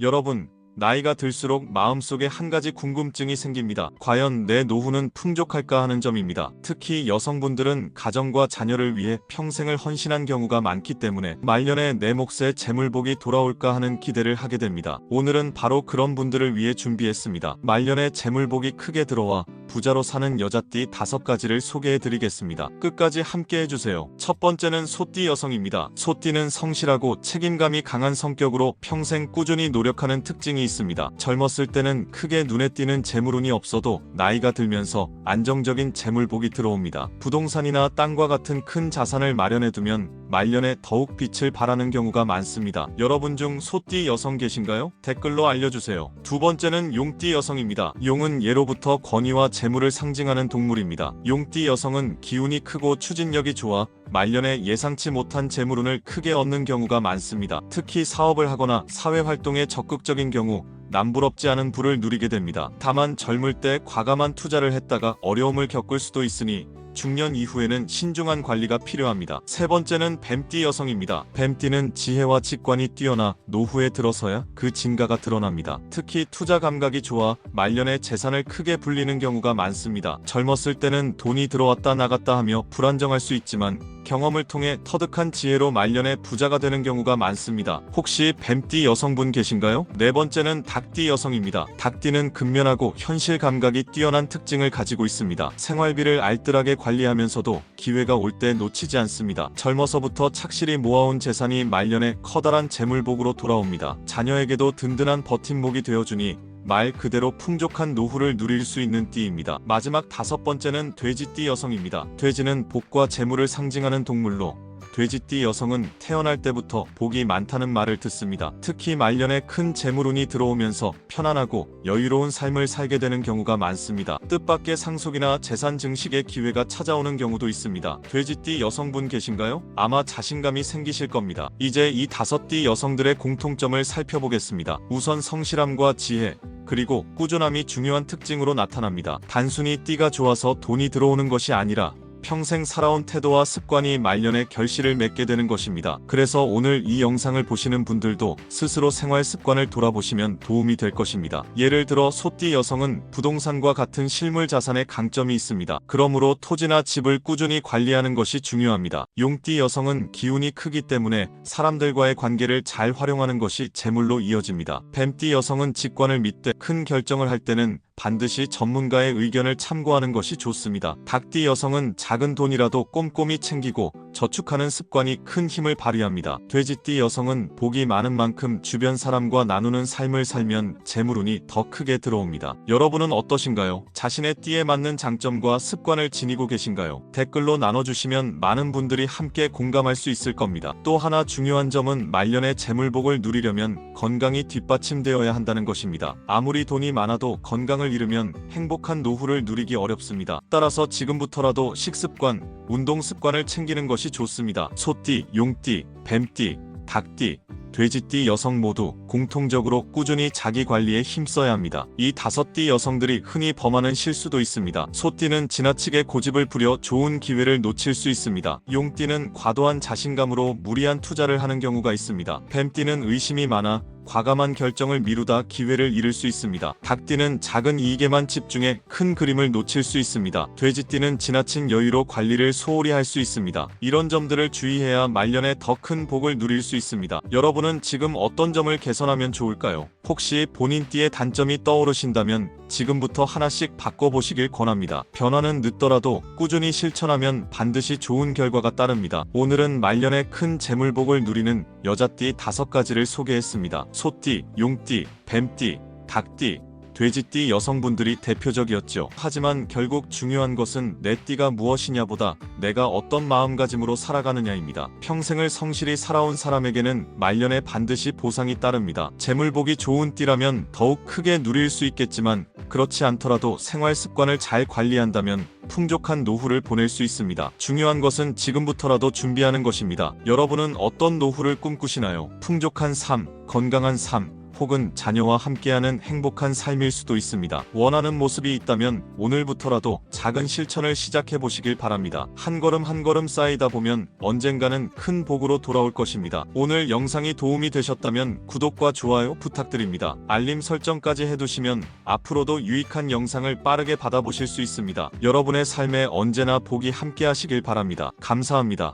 여러분, 나이가 들수록 마음속에 한 가지 궁금증이 생깁니다. 과연 내 노후는 풍족할까 하는 점입니다. 특히 여성분들은 가정과 자녀를 위해 평생을 헌신한 경우가 많기 때문에 말년에 내 몫의 재물복이 돌아올까 하는 기대를 하게 됩니다. 오늘은 바로 그런 분들을 위해 준비했습니다. 말년에 재물복이 크게 들어와 부자로 사는 여자띠 다섯 가지를 소개해 드리겠습니다. 끝까지 함께 해주세요. 첫 번째는 소띠 여성입니다. 소띠는 성실하고 책임감이 강한 성격으로 평생 꾸준히 노력하는 특징이 있습니다. 젊었을 때는 크게 눈에 띄는 재물운이 없어도 나이가 들면서 안정적인 재물복이 들어옵니다. 부동산이나 땅과 같은 큰 자산을 마련해 두면 말년에 더욱 빛을 발하는 경우가 많습니다. 여러분 중 소띠 여성 계신가요? 댓글로 알려주세요. 두 번째는 용띠 여성입니다. 용은 예로부터 권위와 재물을 상징하는 동물입니다. 용띠 여성은 기운이 크고 추진력이 좋아 말년에 예상치 못한 재물운을 크게 얻는 경우가 많습니다. 특히 사업을 하거나 사회 활동에 적극적인 경우 남부럽지 않은 부를 누리게 됩니다. 다만 젊을 때 과감한 투자를 했다가 어려움을 겪을 수도 있으니 중년 이후에는 신중한 관리가 필요합니다. 세 번째는 뱀띠 여성입니다. 뱀띠는 지혜와 직관이 뛰어나 노후에 들어서야 그 진가가 드러납니다. 특히 투자 감각이 좋아 말년에 재산을 크게 불리는 경우가 많습니다. 젊었을 때는 돈이 들어왔다 나갔다 하며 불안정할 수 있지만 경험을 통해 터득한 지혜로 말년에 부자가 되는 경우가 많습니다. 혹시 뱀띠 여성분 계신가요? 네 번째는 닭띠 여성입니다. 닭띠는 근면하고 현실 감각이 뛰어난 특징을 가지고 있습니다. 생활비를 알뜰하게 관리하면서도 기회가 올 때 놓치지 않습니다. 젊어서부터 착실히 모아온 재산이 말년에 커다란 재물복으로 돌아옵니다. 자녀에게도 든든한 버팀목이 되어주니 말 그대로 풍족한 노후를 누릴 수 있는 띠입니다. 마지막 다섯 번째는 돼지띠 여성입니다. 돼지는 복과 재물을 상징하는 동물로 돼지띠 여성은 태어날 때부터 복이 많다는 말을 듣습니다. 특히 말년에 큰 재물운이 들어오면서 편안하고 여유로운 삶을 살게 되는 경우가 많습니다. 뜻밖의 상속이나 재산 증식의 기회가 찾아오는 경우도 있습니다. 돼지띠 여성분 계신가요? 아마 자신감이 생기실 겁니다. 이제 이 다섯 띠 여성들의 공통점을 살펴보겠습니다. 우선 성실함과 지혜, 그리고 꾸준함이 중요한 특징으로 나타납니다. 단순히 띠가 좋아서 돈이 들어오는 것이 아니라 평생 살아온 태도와 습관이 말년에 결실을 맺게 되는 것입니다. 그래서 오늘 이 영상을 보시는 분들도 스스로 생활 습관을 돌아보시면 도움이 될 것입니다. 예를 들어 소띠 여성은 부동산과 같은 실물 자산에 강점이 있습니다. 그러므로 토지나 집을 꾸준히 관리하는 것이 중요합니다. 용띠 여성은 기운이 크기 때문에 사람들과의 관계를 잘 활용하는 것이 재물로 이어집니다. 뱀띠 여성은 직관을 믿되 큰 결정을 할 때는 반드시 전문가의 의견을 참고하는 것이 좋습니다. 닭띠 여성은 작은 돈이라도 꼼꼼히 챙기고 저축하는 습관이 큰 힘을 발휘합니다. 돼지띠 여성은 복이 많은 만큼 주변 사람과 나누는 삶을 살면 재물운이 더 크게 들어옵니다. 여러분은 어떠신가요? 자신의 띠에 맞는 장점과 습관을 지니고 계신가요? 댓글로 나눠주시면 많은 분들이 함께 공감할 수 있을 겁니다. 또 하나 중요한 점은 말년에 재물복을 누리려면 건강이 뒷받침되어야 한다는 것입니다. 아무리 돈이 많아도 건강을 잃으면 행복한 노후를 누리기 어렵습니다. 따라서 지금부터라도 식습관, 운동 습관을 챙기는 것이 좋습니다. 소띠, 용띠, 뱀띠, 닭띠, 돼지띠 여성 모두 공통적으로 꾸준히 자기 관리에 힘써야 합니다. 이 다섯 띠 여성들이 흔히 범하는 실수도 있습니다. 소띠는 지나치게 고집을 부려 좋은 기회를 놓칠 수 있습니다. 용띠는 과도한 자신감으로 무리한 투자를 하는 경우가 있습니다. 뱀띠는 의심이 많아 과감한 결정을 미루다 기회를 잃을 수 있습니다. 닭띠는 작은 이익에만 집중해 큰 그림을 놓칠 수 있습니다. 돼지띠는 지나친 여유로 관리를 소홀히 할 수 있습니다. 이런 점들을 주의해야 말년에 더 큰 복을 누릴 수 있습니다. 여러분은 지금 어떤 점을 개선하면 좋을까요? 혹시 본인 띠의 단점이 떠오르신다면 지금부터 하나씩 바꿔보시길 권합니다. 변화는 늦더라도 꾸준히 실천하면 반드시 좋은 결과가 따릅니다. 오늘은 말년에 큰 재물복을 누리는 여자띠 다섯 가지를 소개했습니다. 소띠, 용띠, 뱀띠, 닭띠, 돼지띠 여성분들이 대표적이었죠. 하지만 결국 중요한 것은 내 띠가 무엇이냐보다 내가 어떤 마음가짐으로 살아가느냐입니다. 평생을 성실히 살아온 사람에게는 말년에 반드시 보상이 따릅니다. 재물복이 좋은 띠라면 더욱 크게 누릴 수 있겠지만 그렇지 않더라도 생활 습관을 잘 관리한다면 풍족한 노후를 보낼 수 있습니다. 중요한 것은 지금부터라도 준비하는 것입니다. 여러분은 어떤 노후를 꿈꾸시나요? 풍족한 삶, 건강한 삶, 혹은 자녀와 함께하는 행복한 삶일 수도 있습니다. 원하는 모습이 있다면 오늘부터라도 작은 실천을 시작해 보시길 바랍니다. 한 걸음 한 걸음 쌓이다 보면 언젠가는 큰 복으로 돌아올 것입니다. 오늘 영상이 도움이 되셨다면 구독과 좋아요 부탁드립니다. 알림 설정까지 해두시면 앞으로도 유익한 영상을 빠르게 받아보실 수 있습니다. 여러분의 삶에 언제나 복이 함께 하시길 바랍니다. 감사합니다.